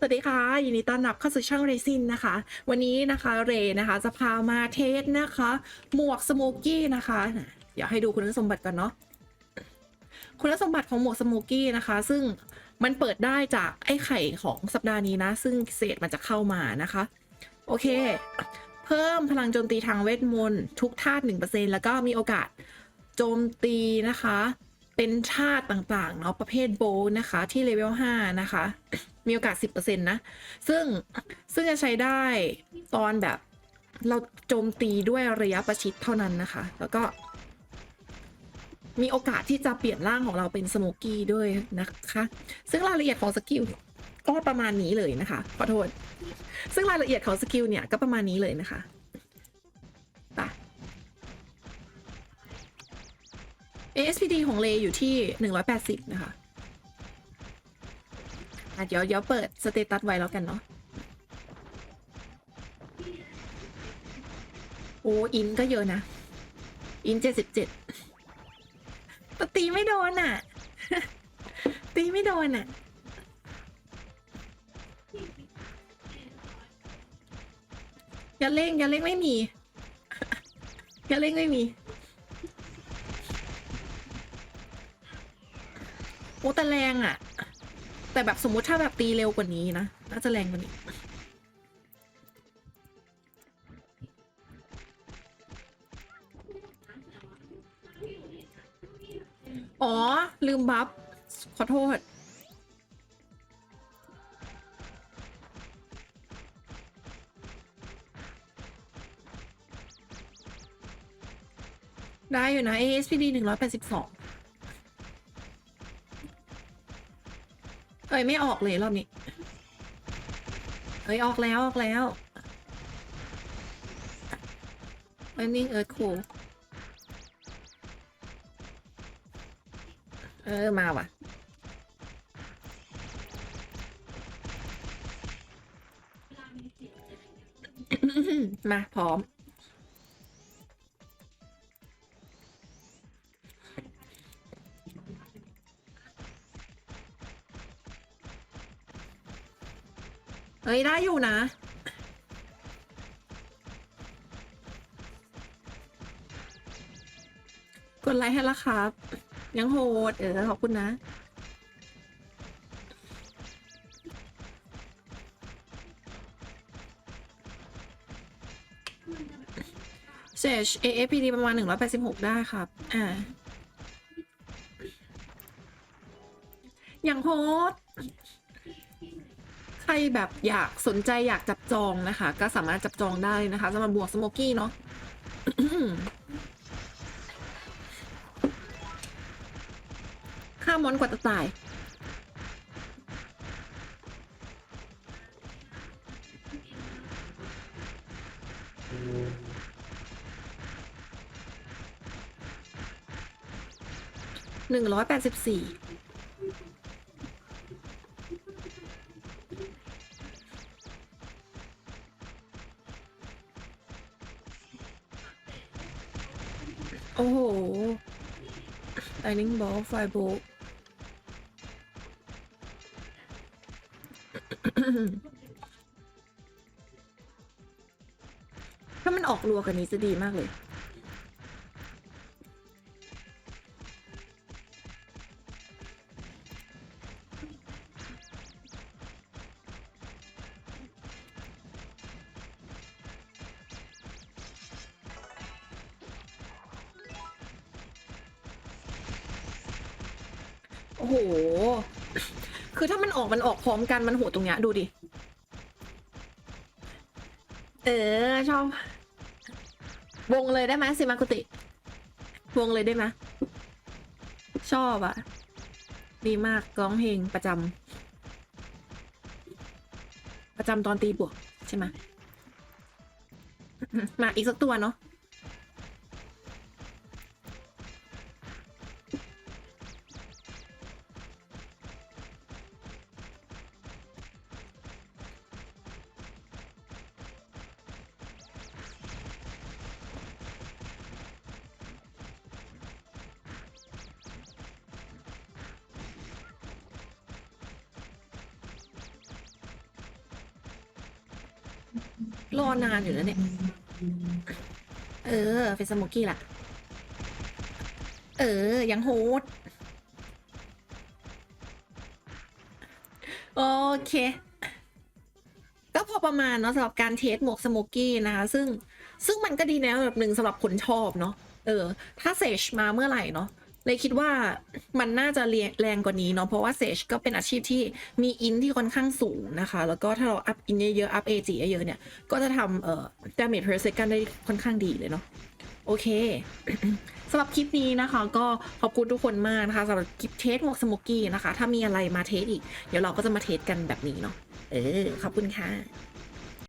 สวัสดีค่ะยินดีต้อนรับเข้าสู่ช่องเรซินนะคะ วันนี้นะคะเรนะคะจะพามาเทสนะคะ หมวกสโมกี้นะคะเดี๋ยวให้ดูคุณสมบัติก่อนเนาะคุณสมบัติของหมวกสโมกี้นะคะ ซึ่งมันเปิดได้จากไอ้ไข่ของสัปดาห์นี้นะ ซึ่งเศษมันจะเข้ามานะคะ โอเค เพิ่มพลังโจมตีทางเวทมนต์ทุกธาตุ1%แล้วก็มีโอกาสโจมตีนะคะ เป็นธาตุต่างๆเนาะประเภทโบนะคะที่เลเวล5นะคะ มีโอกาส 10%นะ ซึ่งซึ่งจะใช้ได้ตอนแบบเราโจมตีด้วยระยะประชิดเท่านั้นนะคะ แล้วก็มีโอกาสที่จะเปลี่ยนร่างของเราเป็นสโมกี้ด้วยนะคะ ซึ่งรายละเอียดของสกิลก็ประมาณนี้เลยนะคะ ขอโทษ ซึ่งรายละเอียดของสกิลเนี่ยก็ประมาณนี้เลยนะคะ ASPD ของเลอยู่ที่ 180 นะคะอะเดี๋ยวเดี๋ยวเปิดสเตตัสไว้แล้วกันเนาะโอ้อินก็เยอะนะ อินเจ็ดสิบเจ็ดแต่ตีไม่โดนอะ ตีไม่โดนอะอย่าเล่งอย่าเล่งไม่มีอย่าเล่งไม่มี โอ้แต่แรงอะ่ะ แต่แบบสมมติถ้าแบบตีเร็วกว่านี้นะ น่าจะแรงกว่านี้อ๋อ ลืมบัฟ ขอโทษ ได้อยู่นะ ASPD หนึ่งร้อยแปดสิบสอง ยแปไม่ออกเลยรอบนี้ เอ้ยออกแล้วออกแล้วอันนี้เอิร์ธคูเออมาว่ะ มาพร้อม เฮ้ย ได้อยู่นะ กดไลค์ให้ละครับ ยังโหด เออ ขอบคุณนะ เซช AFPD ประมาณ 186 ได้ครับ อ่า อย่างโฮสใค รแบบอยากสนใจอยากจับจองนะคะ ก็สามารถจับจองได้นะคะสำหรับบวกสโมกี้เนาะค่ามอนกว่าจะตายหนึ่งร้อยแปดสิบสี่ โอ้โห Lightning Ball Firebolt ถ้ามันออกรัวกันนี้จะดีมากเลย โอ้โห คือถ้ามันออกมันออกพร้อมกันมันโหดตรงเนี้ยดูดิ เออชอบ วงเลยได้ไหมสิมากุติ วงเลยได้ไหมชอบอะดีมากร้องเพลงประจำประจำตอนตีบวกใช่ไหมมาอีกสักตัวเนาะ รอนานอยู่แล้วเนี่ย เออ เป็นสโมกี้ล่ะ เออ ยังโฮดโอเค ก็พอประมาณเนาะสำหรับการเทสหมวกสโมกี้นะคะ ซึ่งซึ่งมันก็ดีแนวแบบหนึ่งสำหรับคนชอบเนาะ เออ ถ้าเซชมาเมื่อไหร่เนาะ เลยคิดว่ามันน่าจะแรงกว่านี้เนาะเพราะว่าเซชก็เป็นอาชีพที่มีอินที่ค่อนข้างสูงนะคะ แล้วก็ถ้าเราอัพอินเยอะๆอัพเอจีเยอะๆเนี่ย ก็จะทำเอ่อ damage per second ได้ค่อนข้างดีเลยเนาะโอเคสำหรับคลิปนี้นะคะ ก็ขอบคุณทุกคนมากนะคะสำหรับคลิปเทสหมวกสโมกี้นะคะ ถ้ามีอะไรมาเทสอีก เดี๋ยวเราก็จะมาเทสกันแบบนี้เนาะเออขอบคุณค่ะ